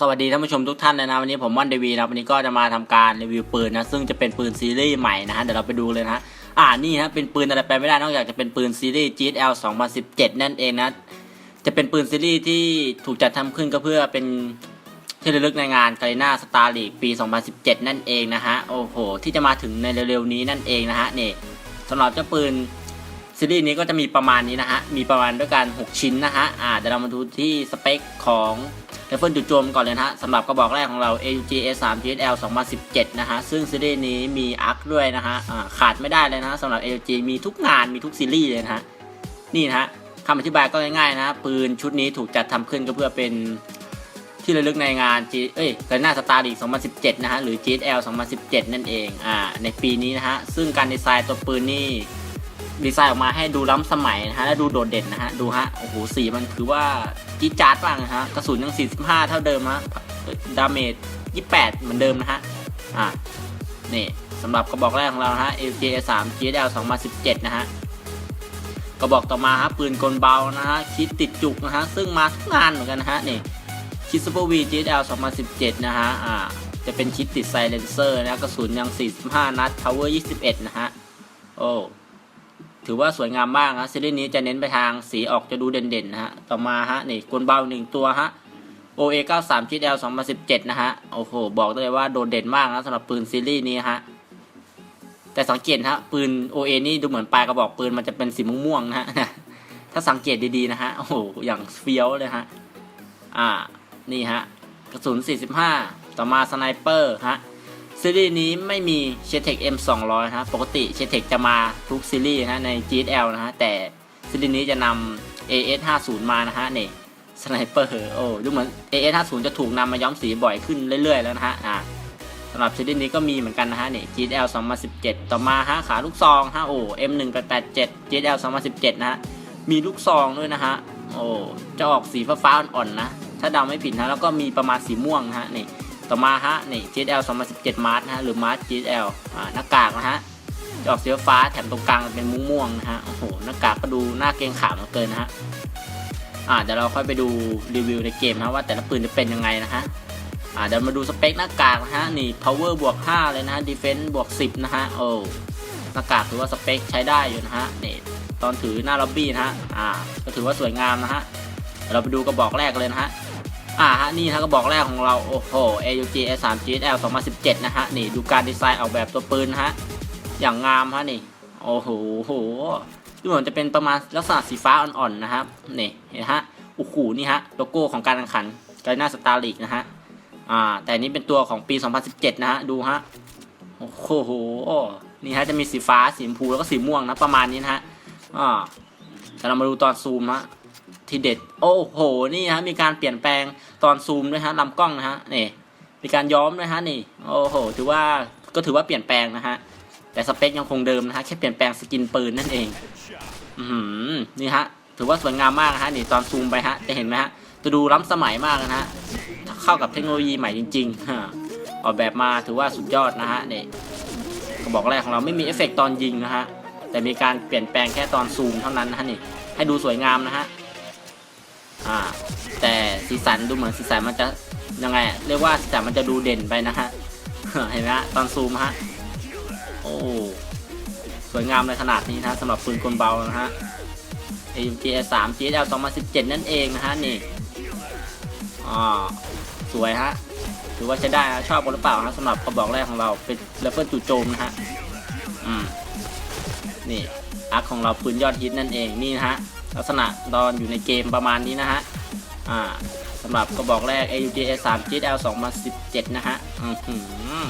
สวัสดีท่านผู้ชมทุกท่านเลยนะวันนี้ผมม่อนเดวีนะวันนี้ก็จะมาทำการรีวิวปืนนะซึ่งจะเป็นปืนซีรีส์ใหม่นะฮะเดี๋ยวเราไปดูเลยนะอ่านี่ฮะเป็นปืนอะไรไปไม่ได้นอกจากจะเป็นปืนซีรีส์ GSL 2017 นั่นเองนะจะเป็นปืนซีรีส์ที่ถูกจัดทำขึ้นก็เพื่อเป็นที่ระลึกในงานกา r นาสตาร์ลีกปี 2017 นั่นเองนะฮะโอ้โหที่จะมาถึงในเร็วๆนี้นั่นเองนะฮะนี่สำหรับเจ้าปืนซีรีส์นี้ก็จะมีประมาณนี้นะฮะมีประมาณด้วยกัน 6 ชิ้นนะฮะอ่าเดี๋ยวเรามาดูที่สเปคของ ไรเฟิลจุดโจมก่อนเลยนะฮะสำหรับกระบอกแรกของเรา AUG A3 GSL 2017 นะฮะ ซึ่งซีรีส์นี้มีอาร์คด้วยนะฮะขาดไม่ได้เลยนะฮะสำหรับ AUG มีทุกงานมีทุกซีรีส์เลยนะฮะ นี่นะฮะคำอธิบายก็ง่ายๆนะฮะปืนชุดนี้ถูกจัดทำขึ้นก็เพื่อเป็นที่ระลึกในงาน G เอ้ยกา r นาสตาร์ลีก2017 นะฮะ หรือ GSL 2017 นั่นเอง อ่า ในปีนี้นะฮะ ซึ่งการดีไซน์ตัวปืนนี่ ดีไซน์ออกมาให้ดูล้ำสมัยนะฮะและดูโดดเด่นนะฮะดูฮะโอ้โหสีมันถือว่าจี๊ดจ๊าดมากนะฮะกระสุนยัง 45 เท่าเดิมฮะดาเมจ 28 เหมือนเดิมนะฮะอ่านี่สำหรับกระบอกแรกของเรานะฮะ LJ 3 GSL 2017 นะฮะกระบอกต่อมาฮะปืนกลเบานะฮะคิดติดจุกนะฮะซึ่งมาทุกงานเหมือนกันนะฮะนี่คิดซูเปอร์วี GSL 2017 นะฮะอ่าจะเป็นชิดติดไซเลนเซอร์นะกระสุนยัง 45 นัด power 21 นะฮะโอ้ ถือว่าสวยงามมากนะซีรีส์นี้จะเน้นไปทางสีออกจะดูเด่นๆนะฮะ ต่อมาฮะนี่กลเบาหนึ่งตัวฮะ OA 93 GL 2017 นะฮะ โอ้โห บอกได้เลยว่าโดดเด่นมากนะสำหรับปืนซีรีส์นี้ฮะ แต่สังเกตฮะ ปืน OA นี่ดูเหมือนปลายกระบอกปืนมันจะเป็นสีม่วงๆนะฮะ ถ้าสังเกตดีๆนะฮะ โอ้โห อย่างเฟี้ยวเลยฮะ อ่า นี่ฮะ กระสุน 45 ต่อมาสไนเปอร์ฮะ ซีรีส์นี้ไม่มีเชเทค M 2 0 0นะปกติเชเทคจะมาทุกซีรีส์นะฮะใน GSL นะฮะแต่ซีรีส์นี้จะนำ AS 5 0มานะฮะนี่สไนเปอร์โอ้ดูเหมือน AS 5 0จะถูกนำมาย้อมสีบ่อยขึ้นเรื่อยๆแล้วนะฮะอ่าสำหรับซีรีส์นี้ก็มีเหมือนกันนะฮะนี่ GSL 2017 ต่อมาฮะขาลูกซองฮะโอ้ M 1 8 7 GSL 2017นะฮะมีลูกซองด้วยนะฮะโอ้จะออกสีฟ้าๆอ่อนๆนะถ้าเดาไม่ผิดนะแล้วก็มีประมาณสีม่วงนะฮะนี่ ต่อมาฮะนี่ GSL 2017 Mars นะฮะหรือ Mars GSL อ่าหน้ากากนะฮะจะออกสีฟ้าแถมตรงกลางเป็นมุ้งม่วงนะฮะโอ้โหหน้ากากก็ดูหน่าเกรงขามเหลือเกินนะฮะอ่าเดี๋ยวเราค่อยไปดูรีวิวในเกมนะว่าแต่ละปืนจะเป็นยังไงนะฮะอ่าเดี๋ยวมาดูสเปคหน้ากากนะฮะนี่ power บวก 5 เลยนะฮะ defense บวก 10 นะฮะโอ้หน้ากากถือว่าสเปคใช้ได้อยู่นะฮะนี่ตอนถือหน้าล็อบบี้นะฮะอ่าก็ถือว่าสวยงามนะฮะเดี๋ยวเราไปดูกระบอกแรกเลยนะฮะ อ่าฮะนี่ฮะก็บอกแรกของเรา โอ้โห AUG A3 GSL 2017 นะฮะ นี่ดูการดีไซน์ออกแบบตัวปืนฮะ อย่างงามฮะนี่ โอ้โหโหดูเหมือนจะเป็นประมาณลักษณะสีฟ้าอ่อนๆนะครับ นี่เห็นฮะโอ้โหนี่ฮะ โลโก้ของการแข่งขันการหน้าสตาร์ลีกนะฮะ อ่า แต่นี้เป็นตัวของปี 2017 นะฮะ ดูฮะ โอ้โห นี่ฮะจะมีสีฟ้า สีชมพูแล้วก็สีม่วงนะประมาณนี้นะฮะ อ่าแต่เรามาดูตอนซูมฮะ ทีเด็ด โอ้โห นี่ฮะ มีการเปลี่ยนแปลงตอนซูมด้วยฮะลำกล้องนะฮะนี่มีการย้อมด้วยฮะนี่โอ้โหถือว่าก็ถือว่าเปลี่ยนแปลงนะฮะแต่สเปคยังคงเดิมนะฮะแค่เปลี่ยนแปลงสกินปืนนั่นเอง อืมนี่ฮะถือว่าสวยงามมากนะฮะนี่ตอนซูมไปฮะจะเห็นไหมฮะจะดูล้ำสมัยมากนะฮะเข้ากับเทคโนโลยีใหม่จริงๆฮะออกแบบมาถือว่าสุดยอดนะฮะนี่กระบอกแรกของเราไม่มีเอฟเฟกต์ตอนยิงนะฮะแต่มีการเปลี่ยนแปลงแค่ตอนซูมเท่านั้นนะฮะนี่ให้ดูสวยงามนะฮะ อ่า แต่สีสันดูเหมือนสีสันมันจะยังไงเรียกว่าสีสันมันจะดูเด่นไปนะฮะเห็นไหมฮะตอนซูมฮะโอ้สวยงามในขนาดนี้นะสำหรับปืนกลเบานะฮะ AUG S3 GSL 2017 นั่นเองนะฮะนี่อ่าสวยฮะถือว่าใช้ได้นะชอบกันหรือเปล่าฮะสำหรับกระบอกแรกของเราเป็นเลเวลจู่โจมนะฮะอืมนี่อาร์คของเราปืนยอดฮิตนั่นเองนี่นะฮะ ลักษณะตอนอยู่ในเกมประมาณนี้นะฮะอ่าสำหรับกระบอกแรก AUG S3 GL 2017 นะฮะอือหือ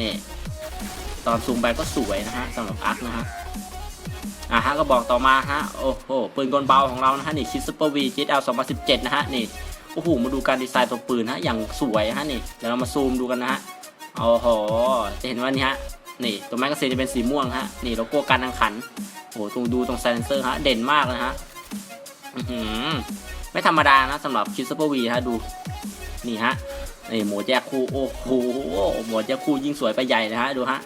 นี่ตอนซูมไปก็สวยนะฮะสำหรับอาร์คนะฮะอ่าฮะก็บอกต่อมาฮะโอ้โหปืนกลเบาของเรานะฮะนี่ชิดซูเปอร์วี GSL 2017นะฮะนี่โอ้โหมาดูการดีไซน์ตัวปืนฮะอย่างสวยฮะนี่เดี๋ยวเรามาซูมดูกันนะฮะโอ้โหจะเห็นว่านี่ฮะ นี่ตัวแมกกาซีนจะเป็นสีม่วงฮะนี่โลโก้การแข่งขันโอ้โหตรงดูตรงไซเลนเซอร์ฮะเด่นมากเลยฮะไม่ธรรมดานะสำหรับคิดซูเปอร์วีฮะดูนี่ฮะนี่หมวแยกคู่โอ้โหหมวแยกคู่ยิ่งสวยไปใหญ่เลยฮะดูฮะ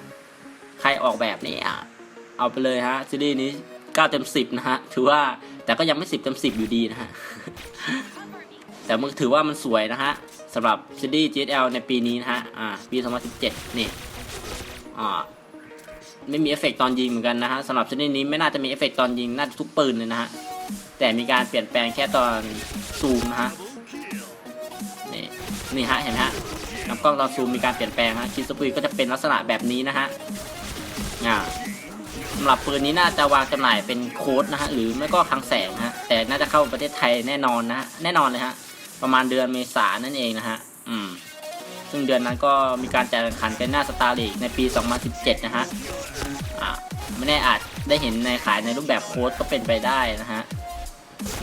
ใครออกแบบนี่เอาไปเลยฮะซีรีส์นี้9เต็ม10 นะฮะถือว่าแต่ก็ยังไม่ 10เต็ม10 อยู่ดีนะฮะแต่มันถือว่ามันสวยนะฮะสำหรับซีรีส์ GSL ในปีนี้นะฮะอ่าปี 2017 นี่ อ่าไม่มีเอฟเฟกต์ตอนยิงเหมือนกันนะฮะสำหรับชนิดนี้ไม่น่าจะมีเอฟเฟกต์ตอนยิงน่าจะทุกปืนเลยนะฮะแต่มีการเปลี่ยนแปลงแค่ตอนซูมนะฮะนี่นี่ฮะเห็นไหมฮะลำกล้องตอนซูมมีการเปลี่ยนแปลงฮะคิสปุยก็จะเป็นลักษณะแบบนี้นะฮะอ่าสำหรับปืนนี้น่าจะวางจำหน่ายเป็นโค้ดนะฮะหรือไม่ก็คลังแสงฮะแต่น่าจะเข้าประเทศไทยแน่นอนนะฮะแน่นอนเลยฮะประมาณเดือนเมษายนนั่นเองนะฮะอืม ซึ่งเดือนนั้นก็มีการจัดแข่งขันกันหน้าสตาร์ลีกในปี 2017 นะฮะไม่แน่อาจได้เห็นในขายในรูปแบบโค้ดก็เป็นไปได้นะฮะ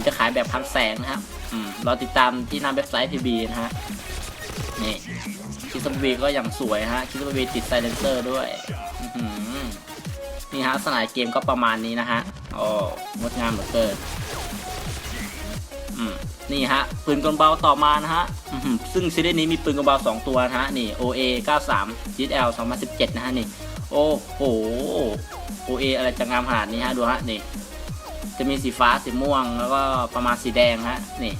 จะขายแบบพันแสงนะครับเราติดตามที่หน้าเว็บไซต์พีบีนะฮะ นี่คิสบีก็อย่างสวยฮะคิสบีติดไซเลนเซอร์ด้วยนี่ฮะสนายเกมก็ประมาณนี้นะฮะ โอ้งดงามเหลือเกินอืม นี่ฮะปืนกลเบาต่อมานะฮะซึ่งซีรีส์นี้มีปืนกลเบาสองตัวนะฮะนี่ OA 93 GL 2017 นะฮะนี่โอ้โห OA อะไรจะงามขนาดนี้ฮะดูฮะนี่จะมีสีฟ้าสีม่วงแล้วก็ประมาณสีแดงฮะนี่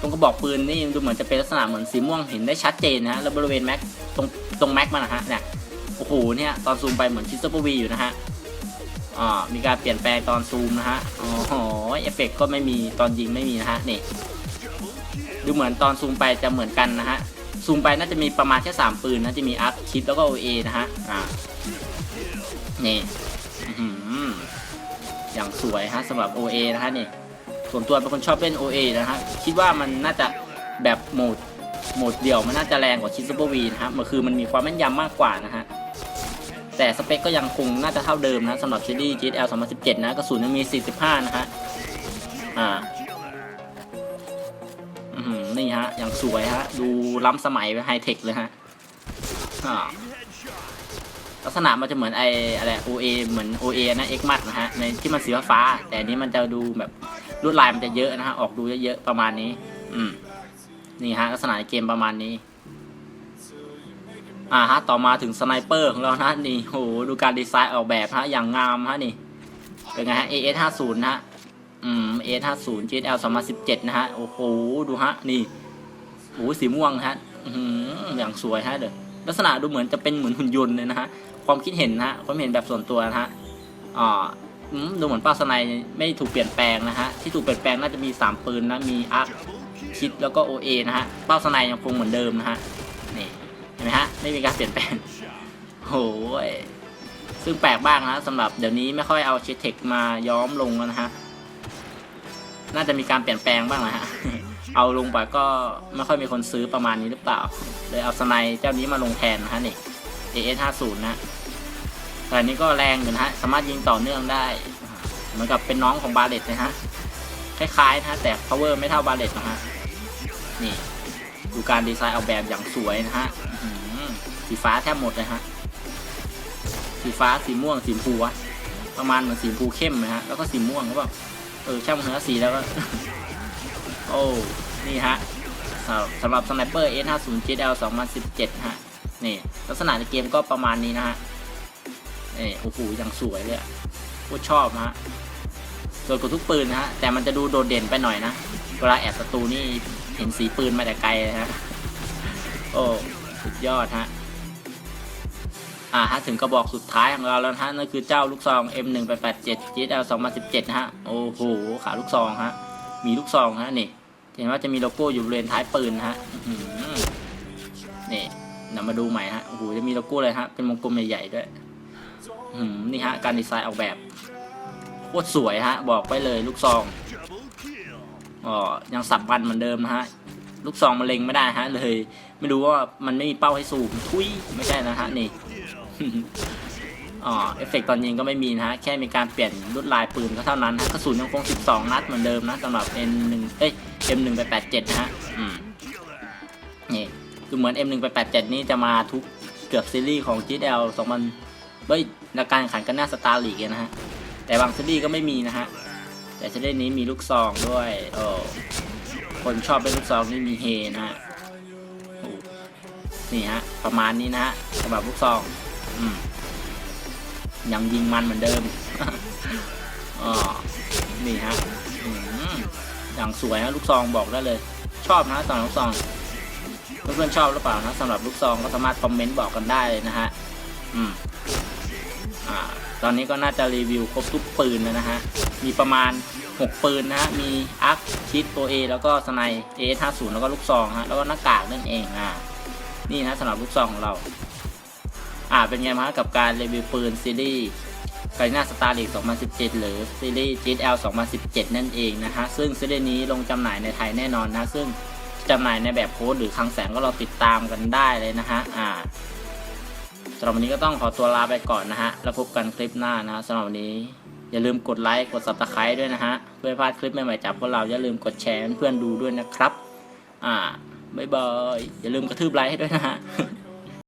ตรงกระบอกปืนนี่ดูเหมือนจะเป็นลักษณะเหมือนสีม่วงเห็นได้ชัดเจนนะฮะแล้วบริเวณแม็กตรงตรงแม็กมันนะฮะเนี่ยโอ้โหเนี่ยตอนซูมไปเหมือนชิสเปอร์วีอยู่นะฮะอ่ามีการเปลี่ยนแปลงตอนซูมนะฮะโอ้โหเอฟเฟกต์ก็ไม่มีตอนยิงไม่มีนะฮะนี่ ดูเหมือนตอนซูมไปจะเหมือนกันนะฮะ ซูมไปน่าจะมีประมาณแค่สามปืนนะจะมีอาร์คคิดแล้วก็โอเอนะฮะ อ่า นี่อย่างสวยฮะสำหรับ OA นะฮะนี่ส่วนตัวเป็นคนชอบเล่น OA นะฮะคิดว่ามันน่าจะแบบโหมดโหมดเดี่ยวมันน่าจะแรงกว่าชิซูเปอร์วีนะฮะมันคือมันมีความแม่นยำมากกว่านะฮะแต่สเปคก็ยังคงน่าจะเท่าเดิมนะสำหรับซีรีส์ GSL 2017 นะกระสุนยังมี 45 นะฮะอ่า นี่ฮะ อย่างสวยฮะ ดูล้ำสมัยไฮเทคเลยฮะลักษณะมันจะเหมือนไออะไร OA เหมือน OA นะ X มัดนะฮะในที่มันสีฟ้า แต่นี้มันจะดูแบบลวดลายมันจะเยอะนะฮะ ออกดูเยอะๆประมาณนี้ อืม นี่ฮะ ลักษณะในเกมประมาณนี้ อ่าฮะ ต่อมาถึงสไนเปอร์ของเรานะนี่โหดูการดีไซน์ออกแบบฮะอย่างงามฮะนี่ เป็นไงฮะ AS 5 0 นะฮะ อืม AS 5 0 GSL 2017 นะฮะ โอ้โห ดูฮะ นี่โอ้สีม่วงฮะอือย่างสวยฮะเด้อลักษณะดูเหมือนจะเป็นเหมือนหุ่นยนต์เลยนะฮะ ความคิดเห็นนะฮะ ความเห็นแบบส่วนตัวนะฮะอ่าอืมดูเหมือนป้าสไนไม่ถูกเปลี่ยนแปลงนะฮะ ที่ถูกเปลี่ยนแปลงน่าจะมี 3 ปืนนะ มีอาร์คคิดแล้วก็ OA นะฮะ เป้าสไนยังคงเหมือนเดิมนะฮะ นี่เห็นไหมฮะ ไม่มีการเปลี่ยนแปลงโหยซึ่งแปลกบ้างนะสำหรับเดี๋ยวนี้ไม่ค่อยเอาเชเทคมาย้อมลงแล้วนะฮะ น่าจะมีการเปลี่ยนแปลงบ้างนะฮะ เอาลงไปก็ไม่ค่อยมีคนซื้อประมาณนี้หรือเปล่า เลยเอาสไนเจ้านี้มาลงแทนนะฮะนี่ AS 5 0นะแต่อันนี้ก็แรงอยู่นะฮะ สามารถยิงต่อเนื่องได้ เหมือนกับเป็นน้องของบาเลตนะฮะ คล้ายๆนะฮะ แต่ power ไม่เท่าบาเลตนะฮะ นี่ ดูการดีไซน์ออกแบบอย่างสวยนะฮะสีฟ้าแทบหมดเลยฮะ สีฟ้า สีม่วง สีชมพูวะประมาณเหมือนสีชมพูเข้มนะฮะ แล้วก็สีม่วงหรือเปล่า เออช่างเนื้อสีแล้วก็ โอ้ นี่ฮะสำหรับสไนเปอร์ S50 GL 2017 ฮะ นี่ ลักษณะในเกมก็ประมาณนี้นะฮะนี่โอ้โหยังสวยเลยโคชอบนะฮะสวยกว่าทุกปืนนะฮะ แต่มันจะดูโดดเด่นไปหน่อยนะ เวลาแอบศัตรูนี่เห็นสีปืนมาแต่ไกลเลยฮะ โอ้ สุดยอดฮะ อ่าฮะถึงกระบอกสุดท้ายของเราแล้วนะฮะนั่นคือเจ้าลูกซอง M1887 GSL 2017 นะฮะ โอ้โห ขาลูกซองฮะ มีลูกซองฮะนี่ เห็นว่าจะมีโลโก้อยู่บริเวณท้ายปืนฮะนี่เดี๋ยวมาดูใหม่ฮะ โอ้โห จะมีโลโก้เลยฮะ เป็นวงกลมใหญ่ๆด้วยนี่ฮะ การดีไซน์ออกแบบโคตรสวยฮะ บอกไว้เลยลูกซองอ๋อยังสับวันเหมือนเดิมนะฮะลูกซองมันเล็งไม่ได้ฮะเลย ไม่รู้ว่ามันไม่มีเป้าให้สูงทุยไม่ใช่นะฮะนี่ อ๋อเอฟเฟกต์ตอนยิงก็ไม่มีนะฮะ แค่มีการเปลี่ยนลวดลายปืนก็เท่านั้นฮะกระสุนยังคง 12 นัดเหมือนเดิมนะสำหรับ N1 เอ้ย M1 ไป87 นะฮะ อืม นี่ดูเหมือน M1 ไป87 นี่จะมาทุกเกือบซีรีส์ของ GL 2000เฮ้ยในการขันกันหน้าสตาร์ลีกนะฮะ แต่บางซีรีส์ก็ไม่มีนะฮะ แต่ซีรีส์นี้มีลูกซองด้วยโอ้คนชอบเป็นลูกซองนี่มีเฮนะฮะนี่ฮะ ประมาณนี้นะฮะสำหรับลูกซอง ยังยิงมันเหมือนเดิมอ๋อนี่ฮะอย่างสวยฮะลูกซองบอกได้เลย ชอบนะสำหรับลูกซองเพื่อนๆชอบหรือเปล่านะสำหรับลูกซองก็สามารถคอมเมนต์บอกกันได้เลยนะฮะอืมอ่าตอนนี้ก็น่าจะรีวิวครบทุกปืนแล้วนะฮะ มีประมาณ 6 ปืนนะฮะ มีอาร์คชิดตัว A แล้วก็สไนเอห้าศูนย์แล้วก็ลูกซองฮะ แล้วก็หน้ากากนั่นเองอ่า นี่นะสำหรับลูกซองของเรา อ่าเป็นไงมากับการรีวิวปืนซีรีส์ไกน่าสตาร์ลีก2017 หรือซีรีส์ GL 2017 นั่นเองนะฮะ ซึ่งซีรีส์นี้ลงจำหน่ายในไทยแน่นอนนะ ซึ่งจำหน่ายในแบบโค้ดหรือคลังแสงก็เราติดตามกันได้เลยนะฮะ อ่าสำหรับวันนี้ก็ต้องขอตัวลาไปก่อนนะฮะ แล้วพบกันคลิปหน้านะสำหรับวันนี้ อย่าลืมกดไลค์ กด subscribe ด้วยนะฮะ เพื่อพลาดคลิปใหม่ๆจากพวกเรา อย่าลืมกดแชร์เพื่อนดูด้วยนะครับ อ่า บ๊ายบาย อย่าลืมกระทืบไลค์ให้ด้วยนะฮะ